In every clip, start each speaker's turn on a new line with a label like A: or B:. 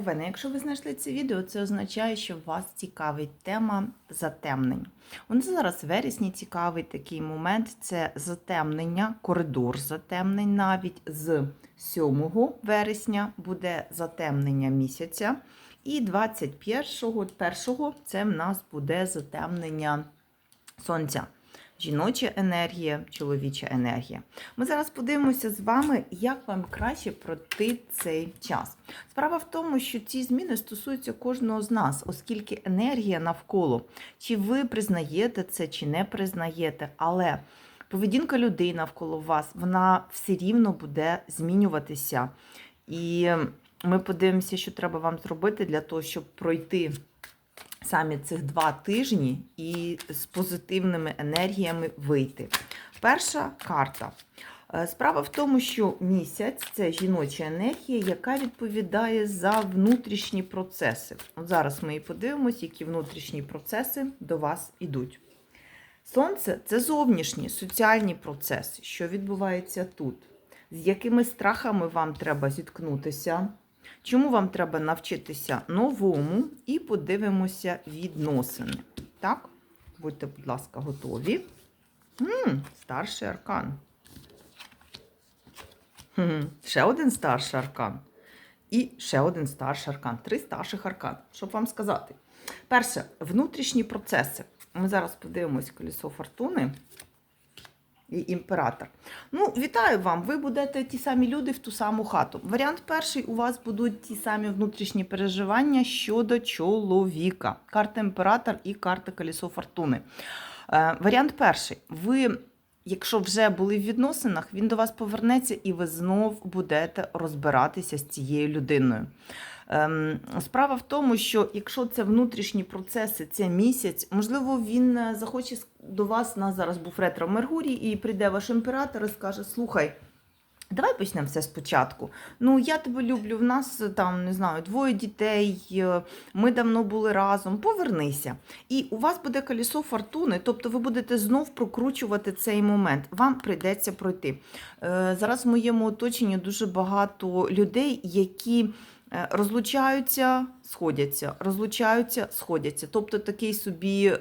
A: Овена, якщо ви знайшли це відео, це означає, що вас цікавить тема затемнень. У нас зараз в вересні цікавий такий момент це затемнення, коридор затемнень навіть з 7 вересня буде затемнення місяця. І 21-го першого це в нас буде затемнення сонця. Жіноча енергія, чоловіча енергія. Ми зараз подивимося з вами, як вам краще пройти цей час. Справа в тому, що ці зміни стосуються кожного з нас, оскільки енергія навколо, чи ви признаєте це, чи не признаєте, але поведінка людей навколо вас, вона все рівно буде змінюватися. І ми подивимося, що треба вам зробити для того, щоб пройти самі цих два тижні і з позитивними енергіями вийти. Перша карта. Е, Справа в тому, що місяць це жіноча енергія, яка відповідає за внутрішні процеси. От зараз ми і подивимося, які внутрішні процеси до вас ідуть. Сонце це зовнішні соціальні процеси, що відбувається тут. З якими страхами вам треба зіткнутися, чому вам треба навчитися новому, і подивимося відносини. Так, будьте, будь ласка, готові. М, старший аркан. Хм, ще один старший аркан. І ще один старший аркан. Три старших аркан. Щоб вам сказати. Перше, внутрішні процеси. Ми зараз подивимось колесо фортуни і імператор. Ну, вітаю вам! Ви будете ті самі люди в ту саму хату. Варіант перший у вас будуть ті самі внутрішні переживання щодо чоловіка. Карта імператор і карта колесо фортуни. Е, варіант перший. Ви. Якщо вже були в відносинах, він до вас повернеться і ви знов будете розбиратися з цією людиною. Ем, Справа в тому, що якщо це внутрішні процеси, це місяць, можливо, він е, захоче до вас, у нас зараз був ретро Меркурій, і прийде ваш імператор і скаже: Слухай, давай почнемо все спочатку. Ну, я тебе люблю, в нас е, там не знаю, двоє дітей, е, ми давно були разом. Повернися. І у вас буде колесо фортуни, тобто ви будете знов прокручувати цей момент. Вам прийдеться пройти. Е, Зараз в моєму оточенні дуже багато людей, які. Розлучаються, сходяться, розлучаються, сходяться. Тобто такий собі е,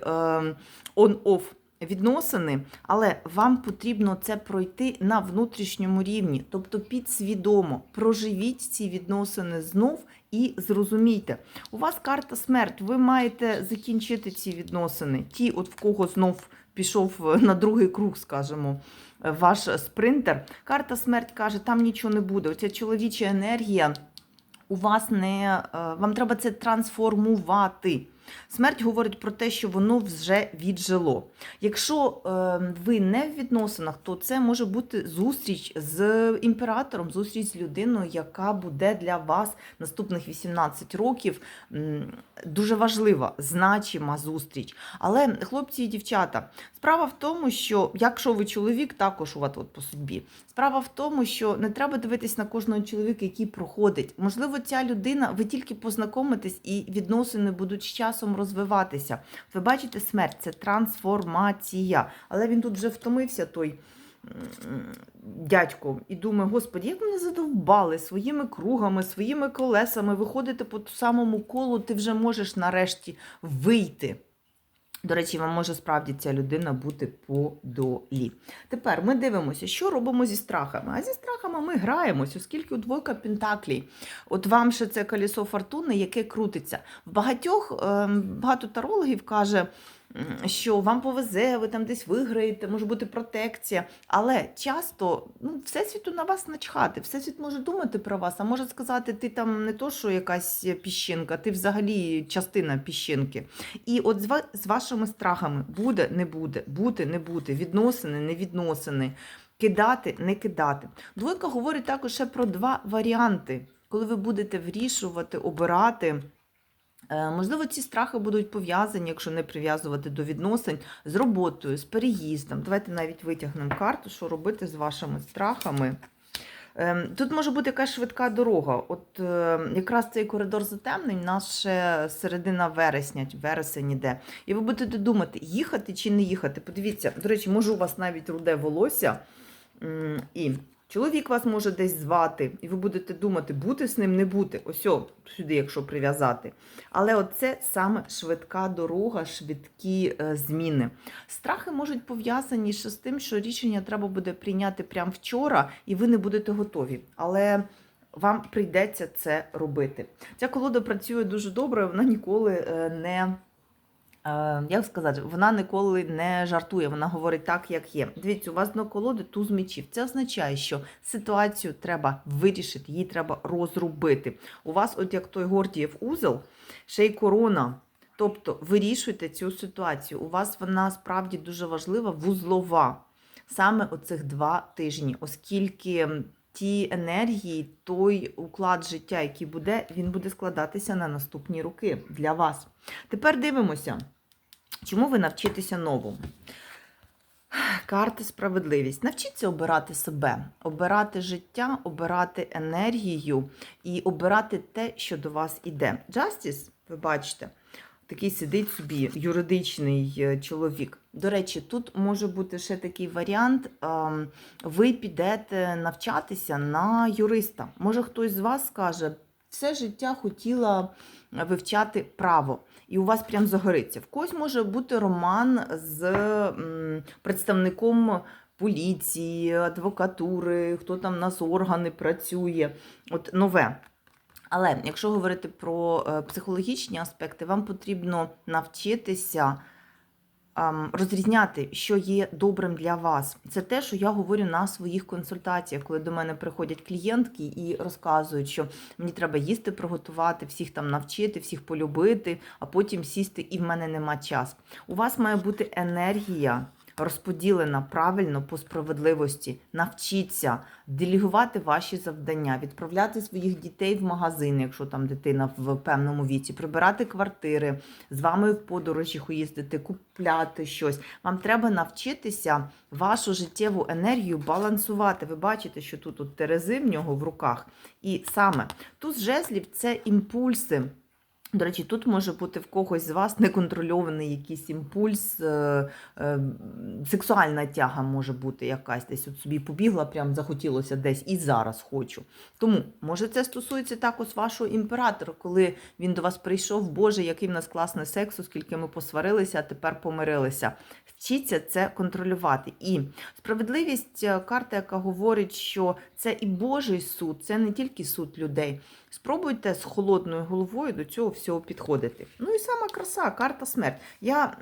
A: on-off відносини, але вам потрібно це пройти на внутрішньому рівні, тобто підсвідомо проживіть ці відносини знов і зрозумійте, у вас карта смерть, ви маєте закінчити ці відносини. Ті, от в кого знов пішов е, на другий круг, скажімо, е, ваш спринтер. Карта смерть каже, там нічого не буде. Оця чоловіча енергія у вас не е, вам треба це трансформувати. Смерть говорить про те, що воно вже віджило. Якщо е, ви не в відносинах, то це може бути зустріч з імператором, зустріч з людиною, яка буде для вас наступних 18 років дуже важлива, значима зустріч. Але, хлопці і дівчата, справа в тому, що якщо ви чоловік, також у вас от по судьбі. Справа в тому, що не треба дивитись на кожного чоловіка, який проходить. Можливо, ця людина, ви тільки познайомитесь і відносини будуть з часом розвиватися. Ви бачите, смерть це трансформація. Але він тут вже втомився, той дядько, і думає, Господи, як мене задовбали своїми кругами, своїми колесами, виходити по самому колу, ти вже можеш нарешті вийти. До речі, вам може справді ця людина бути по долі. Тепер ми дивимося, що робимо зі страхами. А зі страхами ми граємось, оскільки у двойка Пентаклій. От вам ще це колесо фортуни, яке крутиться. В багатьох ем, багато тарологів каже, що вам повезе, ви там десь виграєте, може бути протекція. Але часто ну, Всесвіту на вас начхати. Всесвіт може думати про вас, а може сказати, ти там не то, що якась піщинка, ти взагалі частина піщинки. І от з, ва- з вашими страхами буде, не буде, бути, не бути, відносини, не відносини, кидати, не кидати. Двойка говорить також ще про два варіанти, коли ви будете вирішувати, обирати. Е, Можливо, ці страхи будуть пов'язані, якщо не прив'язувати до відносин, з роботою, з переїздом. Давайте навіть витягнемо карту, що робити з вашими страхами. Ем, Тут може бути якась швидка дорога. От е, якраз цей коридор затемнень, нас ще середина вересня, вересень іде. І ви будете думати, їхати чи не їхати. Подивіться, до речі, може у вас навіть руде волосся. І Чоловік вас може десь звати, і ви будете думати, бути з ним, не бути. Ось о, сюди, якщо прив'язати. Але оце саме швидка дорога, швидкі е, зміни. Страхи можуть пов'язані з тим, що рішення треба буде прийняти прямо вчора, і ви не будете готові. Але вам прийдеться це робити. Ця колода працює дуже добре, вона ніколи е, не. Е, Як сказати, вона ніколи не жартує, вона говорить так, як є. Дивіться, у вас дно колоди туз мечів. Це означає, що ситуацію треба вирішити, її треба розрубити. У вас, от як той Гордієв узел, ще й корона. Тобто вирішуйте цю ситуацію. У вас вона справді дуже важлива, вузлова. Саме оцих два тижні, оскільки ті енергії, той уклад життя, який буде, він буде складатися на наступні роки для вас. Тепер дивимося, чому ви навчитеся новому. Карта справедливість. Навчіться обирати себе, обирати життя, обирати енергію і обирати те, що до вас іде. Justice, ви бачите, такий сидить собі юридичний е, чоловік. До речі, тут може бути ще такий варіант. ем, Ви підете навчатися на юриста. Може, хтось з вас скаже, все життя хотіла вивчати право, і у вас прям загориться. В когось може бути роман з представником поліції, адвокатури, хто там в нас органи працює. От нове. Але якщо говорити про е, психологічні аспекти, вам потрібно навчитися розрізняти, що є добрим для вас. Це те, що я говорю на своїх консультаціях, коли до мене приходять клієнтки і розказують, що мені треба їсти приготувати, всіх там навчити, всіх полюбити, а потім сісти, і в мене нема часу. У вас має бути енергія. Розподілена правильно по справедливості, навчіться делегувати ваші завдання, відправляти своїх дітей в магазин, якщо там дитина в певному віці, прибирати квартири, з вами в подорожі їздити, купляти щось. Вам треба навчитися вашу життєву енергію балансувати. Ви бачите, що тут от терези в нього в руках. І саме туз жезлів це імпульси. До речі, тут може бути в когось з вас неконтрольований якийсь імпульс, е, е, сексуальна тяга може бути якась десь от собі побігла, прям захотілося десь і зараз хочу. Тому, може, це стосується також вашого імператора, коли він до вас прийшов, Боже, який в нас класний секс, оскільки ми посварилися, а тепер помирилися. Вчіться це контролювати. І справедливість е, карта, яка говорить, що це і Божий суд, це не тільки суд людей. Спробуйте з холодною головою до цього всього підходити. Ну і сама краса, карта смерть. Я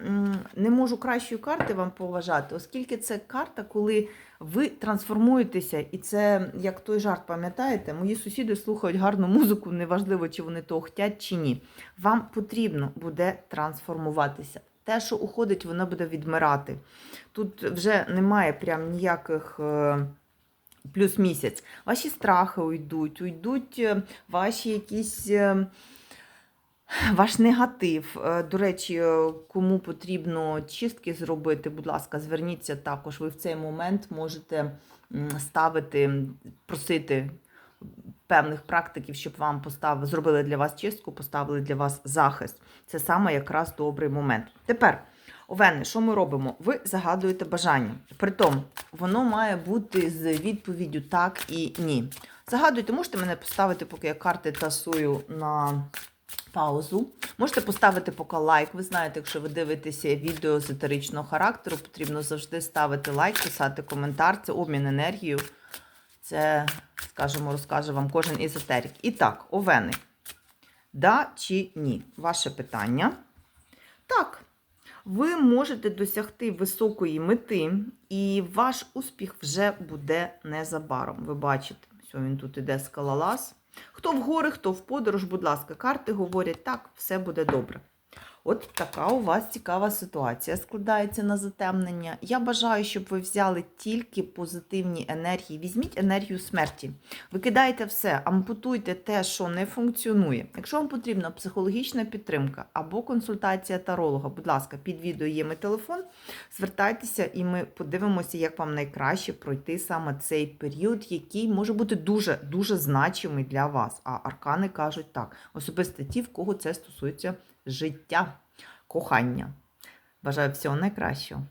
A: не можу кращої карти вам поважати, оскільки це карта, коли ви трансформуєтеся, і це як той жарт, пам'ятаєте, мої сусіди слухають гарну музику, неважливо, чи вони того хотять, чи ні. Вам потрібно буде трансформуватися. Те, що уходить, воно буде відмирати. Тут вже немає прям ніяких. е, Плюс місяць. Ваші страхи уйдуть, уйдуть е, ваші якісь. Ваш негатив. Е, До речі, е, кому потрібно чистки зробити, будь ласка, зверніться також. Ви в цей момент можете ставити, просити певних практиків, щоб вам поставили, зробили для вас чистку, поставили для вас захист. Це саме якраз добрий момент. Тепер, Овени, що ми робимо? Ви загадуєте бажання. Притом, воно має бути з відповіддю так і ні. Загадуйте, можете мене поставити, поки я карти тасую на паузу. Можете поставити поки лайк. Ви знаєте, якщо ви дивитеся відео з етеричного характеру, потрібно завжди ставити лайк, писати коментар. Це обмін енергією. Це, скажімо, розкаже вам кожен езотерик. І так, овени. Да чи ні? Ваше питання. Так. Ви можете досягти високої мети, і ваш успіх вже буде незабаром. Ви бачите, що він тут іде скалолаз. Хто в гори, хто в подорож, будь ласка, карти говорять, так, все буде добре. От така у вас цікава ситуація складається на затемнення. Я бажаю, щоб ви взяли тільки позитивні енергії. Візьміть енергію смерті. Викидайте все, ампутуйте те, що не функціонує. Якщо вам потрібна психологічна підтримка або консультація таролога, будь ласка, під відео є мій телефон. Звертайтеся, і ми подивимося, як вам найкраще пройти саме цей період, який може бути дуже дуже значимий для вас. А аркани кажуть так: особисто ті, в кого це стосується життя, кохання. Бажаю всього найкращого.